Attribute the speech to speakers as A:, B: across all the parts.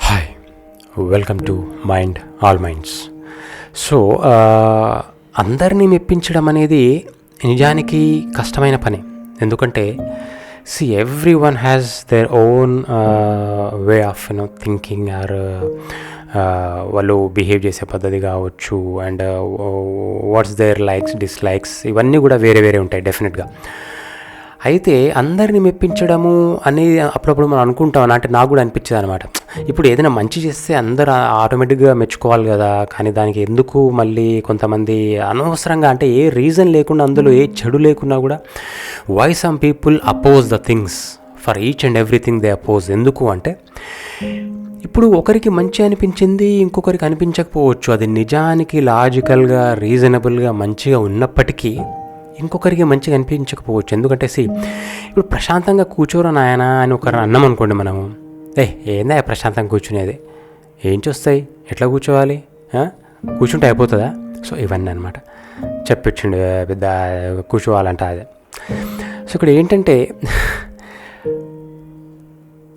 A: Hi welcome to mind all minds so అందరినీ మెప్పించడం అనేది నిజానికి కష్టమైన పని. ఎందుకంటే see everyone has their own way of you know thinking or వాళ్ళు బిహేవ్ చేసే పద్ధతి కావచ్చు and what's their likes dislikes ఇవన్నీ కూడా వేరే వేరే ఉంటాయి డెఫినెట్గా అయితే అందరిని మెప్పించడము అనేది అప్పుడప్పుడు మనం అనుకుంటాం అంటే నాకు కూడా అనిపించేది అనమాట ఇప్పుడు ఏదైనా మంచి చేస్తే అందరూ ఆటోమేటిక్గా మెచ్చుకోవాలి కదా కానీ దానికి ఎందుకు మళ్ళీ కొంతమంది అనవసరంగా అంటే ఏ రీజన్ లేకుండా అందులో ఏ చెడు లేకున్నా కూడా why some people oppose the things for each and everything they oppose ఎందుకు అంటే ఇప్పుడు ఒకరికి మంచి అనిపించింది ఇంకొకరికి అనిపించకపోవచ్చు. అది నిజానికి లాజికల్గా రీజనబుల్గా మంచిగా ఉన్నప్పటికీ ఇంకొకరికి మంచిగా అనిపించకపోవచ్చు. ఎందుకంటే సి ఇప్పుడు ప్రశాంతంగా కూర్చోరా నాయన అని ఒకరు అన్నం అనుకోండి మనము. ఏ ఏందా ప్రశాంతంగా కూర్చునేది? ఏం చూస్తాయి ఎట్లా కూర్చోవాలి? కూర్చుంటే అయిపోతుందా? సో ఇవన్నీ అనమాట చెప్పించండి పెద్ద కూర్చోవాలంట అది. సో ఇక్కడ ఏంటంటే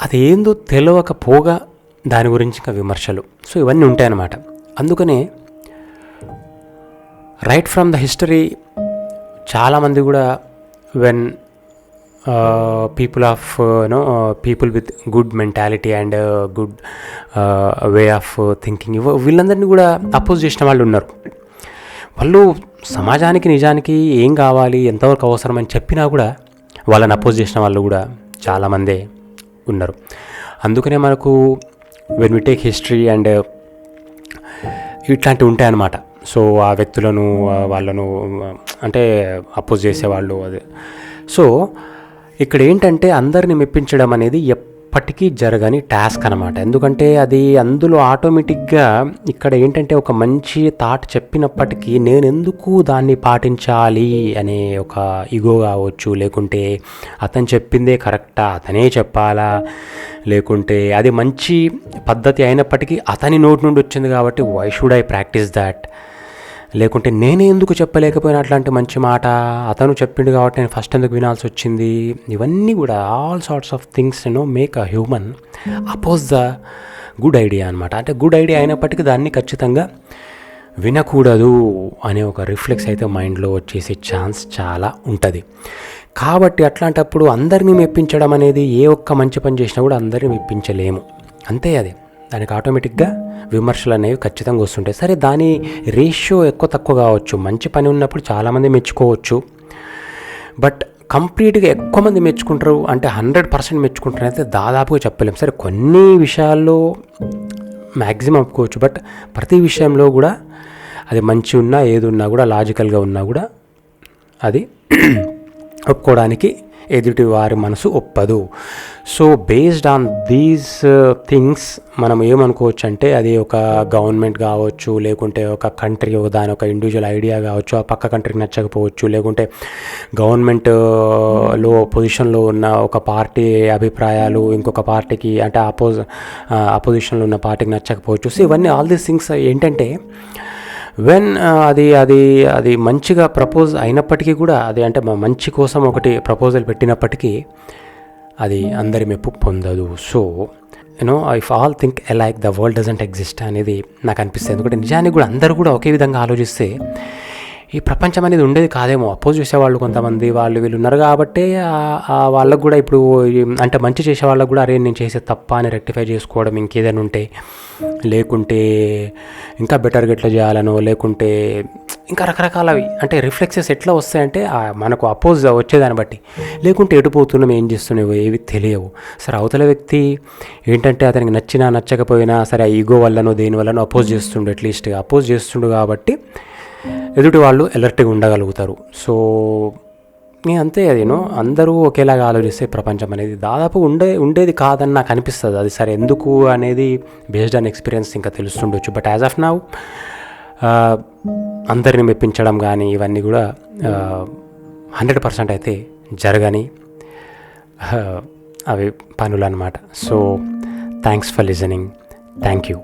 A: అదేందో తెలియకపోగా దాని గురించి ఇంకా విమర్శలు. సో ఇవన్నీ ఉంటాయన్నమాట. అందుకనే రైట్ ఫ్రమ్ ద హిస్టరీ చాలామంది కూడా when people of no people with good mentality and good way of thinking వీళ్ళందరినీ కూడా అపోజ్ చేసిన వాళ్ళు ఉన్నారు. వాళ్ళు సమాజానికి నిజానికి ఏం కావాలి ఎంతవరకు అవసరం అని చెప్పినా కూడా వాళ్ళని అపోజ్ చేసిన వాళ్ళు కూడా చాలామందే ఉన్నారు. అందుకనే మనకు when we take history and ఇట్లాంటివి ఉంటాయన్నమాట. సో ఆ వ్యక్తులను వాళ్ళను అంటే అపోజ్ చేసేవాళ్ళు అది. సో ఇక్కడ ఏంటంటే అందరిని మెప్పించడం అనేది ఎప్పటికీ జరగని టాస్క్ అనమాట ఎందుకంటే అది అందులో ఆటోమేటిక్గా ఇక్కడ ఏంటంటే ఒక మంచి థాట్ చెప్పినప్పటికీ నేను ఎందుకు దాన్ని పాటించాలి అనే ఒక ఇగో కావచ్చు లేకుంటే అతను చెప్పిందే కరెక్టా అతనే చెప్పాలా లేకుంటే అది మంచి పద్ధతి అయినప్పటికీ అతని నోటి నుండి వచ్చింది కాబట్టి why should I practice that లేకుంటే నేనే ఎందుకు చెప్పలేకపోయినా అట్లాంటి మంచి మాట? అతను చెప్పిండు కాబట్టి నేను ఫస్ట్ ఎందుకు వినాల్సి వచ్చింది? ఇవన్నీ కూడా all sorts of things no make a human oppose the good idea అనమాట అంటే గుడ్ ఐడియా అయినప్పటికీ దాన్ని ఖచ్చితంగా వినకూడదు అనే ఒక రిఫ్లెక్స్ అయితే మైండ్లో వచ్చేసే ఛాన్స్ చాలా ఉంటుంది. కాబట్టి అట్లాంటప్పుడు అందరినీ మెప్పించడం అనేది ఏ ఒక్క మంచి పని చేసినా కూడా అందరినీ మెప్పించలేము. అంతే అది. దానికి ఆటోమేటిక్గా విమర్శలు అనేవి ఖచ్చితంగా వస్తుంటాయి. సరే దాని రేషియో ఎక్కువ తక్కువ కావచ్చు. మంచి పని ఉన్నప్పుడు చాలామంది మెచ్చుకోవచ్చు. బట్ కంప్లీట్గా ఎక్కువ మంది మెచ్చుకుంటారు అంటే హండ్రెడ్ పర్సెంట్ మెచ్చుకుంటారు అయితే దాదాపుగా చెప్పలేము సరే కొన్ని విషయాల్లో మ్యాక్సిమం ఒప్పుకోవచ్చు. బట్ ప్రతి విషయంలో కూడా అది మంచి ఉన్నా ఏది ఉన్నా కూడా లాజికల్గా ఉన్నా కూడా అది ఒప్పుకోవడానికి ఎదుటి వారి మనసు ఒప్పదు. So based on these things మనం ఏమనుకోవచ్చు అంటే అది ఒక గవర్నమెంట్ కావచ్చు లేకుంటే ఒక కంట్రీ దాని ఒక ఇండివిజువల్ ఐడియా కావచ్చు ఆ పక్క కంట్రీకి నచ్చకపోవచ్చు లేకుంటే గవర్నమెంట్ uh, లో పొజిషన్లో ఉన్న ఒక పార్టీ అభిప్రాయాలు ఇంకొక పార్టీకి అంటే అపోజ్ అపోజిషన్లో uh, ఉన్న పార్టీకి నచ్చకపోవచ్చు. సో ఇవన్నీ ఆల్ దీస్ థింగ్స్ ఏంటంటే వెన్ అది అది అది మంచిగా ప్రపోజ్ అయినప్పటికీ కూడా అది అంటే మ- మంచి కోసం ఒకటి ప్రపోజల్ పెట్టినప్పటికీ అది అందరి మెప్పు పొందదు. So you know if all think like the world doesn't exist అనేది నాకు అనిపిస్తుంది. ఎందుకంటే నిజానికి కూడా అందరూ కూడా ఒకే విధంగా ఆలోచిస్తే ఈ ప్రపంచం అనేది ఉండేది కాదేమో. అపోజ్ చేసేవాళ్ళు కొంతమంది వాళ్ళు వీళ్ళు ఉన్నారు కాబట్టి వాళ్ళకు కూడా ఇప్పుడు అంటే మంచి చేసే వాళ్ళకు కూడా అరే నేను చేసే తప్ప అని రెక్టిఫై చేసుకోవడం ఇంకేదైనా ఉంటే లేకుంటే ఇంకా బెటర్గా ఎట్లా చేయాలనో లేకుంటే ఇంకా రకరకాలవి అంటే రిఫ్లెక్సెస్ ఎట్లా వస్తాయంటే మనకు అపోజ్ వచ్చేదాన్ని బట్టి. లేకుంటే ఎటు పోతున్నాం ఏం చేస్తున్నావు ఏవి తెలియవు. సరే అవతల వ్యక్తి ఏంటంటే అతనికి నచ్చినా నచ్చకపోయినా సరే ఆ ఈగో వల్లనో దేని వల్లనో అపోజ్ చేస్తుండు అట్లీస్ట్ అపోజ్ చేస్తుండు కాబట్టి ఎదుటి వాళ్ళు అలర్ట్గా ఉండగలుగుతారు. సో నేను అంతే అది నో అందరూ ఒకేలాగా ఆలోచిస్తే ప్రపంచం అనేది దాదాపు ఉండే ఉండేది కాదని నాకు అనిపిస్తుంది. అది సరే ఎందుకు అనేది బేస్డ్ ఆన్ ఎక్స్పీరియన్స్ ఇంకా తెలుస్తుండొచ్చు. బట్ యాజ్ ఆఫ్ నౌ అందరిని మెప్పించడం కానీ ఇవన్నీ కూడా హండ్రెడ్ పర్సెంట్ అయితే జరగని అవి పనులు అనమాట so thanks for listening thank you